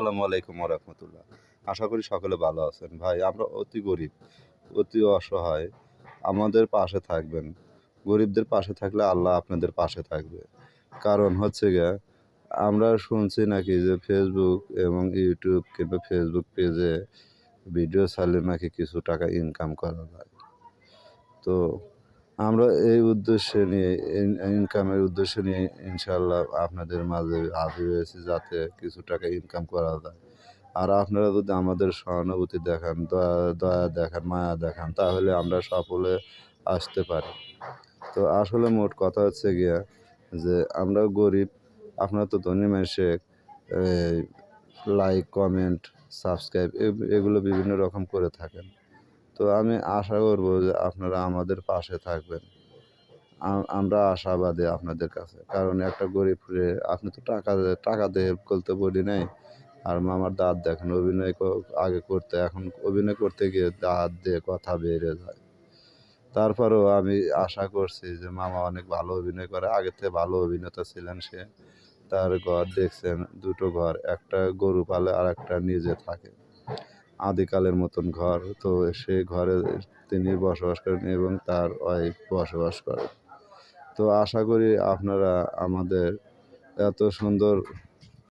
আসসালামু আলাইকুম রহমতুল্লাহ। আশা করি সকলে ভালো আছেন। ভাই, আমরা অতি গরিব, অতি অসহায়, আমাদের পাশে থাকবেন। গরিবদের পাশে থাকলে আল্লাহ আপনাদের পাশে থাকবে। কারণ হচ্ছে গিয়ে, আমরা শুনছি নাকি যে ফেসবুক এবং ইউটিউব কিংবা ফেসবুক পেজে ভিডিও ছাড়লে নাকি কিছু টাকা ইনকাম করা যায়। তো আমরা এই উদ্দেশ্যে নিয়ে ইনকামের উদ্দেশ্য নিয়ে ইনশাল্লাহ আপনাদের মাঝে হাজির হয়েছি যাতে কিছু টাকা ইনকাম করা যায়। আর আপনারা যদি আমাদের সহানুভূতি দেখান, দয়া দয়া দেখান, মায়া দেখান, তাহলে আমরা সফলে আসতে পারি। তো আসলে মোট কথা হচ্ছে গিয়া যে আমরা গরিব, আপনারা তো ধনী মানুষে লাইক কমেন্ট সাবস্ক্রাইব এগুলো বিভিন্ন রকম করে থাকেন। তো আমি আশা করব যে আপনারা আমাদের পাশে থাকবেন। আমরা আশাবাদী আপনাদের কাছে। কারণ একটা গরিব রে আপনি তো টাকা টাকা দিয়ে হেল্প করতে বলি নাই। আর মামার দাঁত দেখেন, অভিনয় আগে করতে, এখন অভিনয় করতে গিয়ে দাঁত দিয়ে কথা বেড়ে যায়। তারপরেও আমি আশা করছি যে মামা অনেক ভালো অভিনয় করে। আগে থেকে ভালো অভিনেতা ছিলেন সে। তার ঘর দেখছেন, দুটো ঘর, একটা গরু পালে আর একটা নিজে থাকে। আদিকালের মতন ঘর। তো সে ঘরে তিনি বসবাস করেন এবং তার ওয়াইফ বসবাস করেন তো আশা করি আপনারা আমাদের এত সুন্দর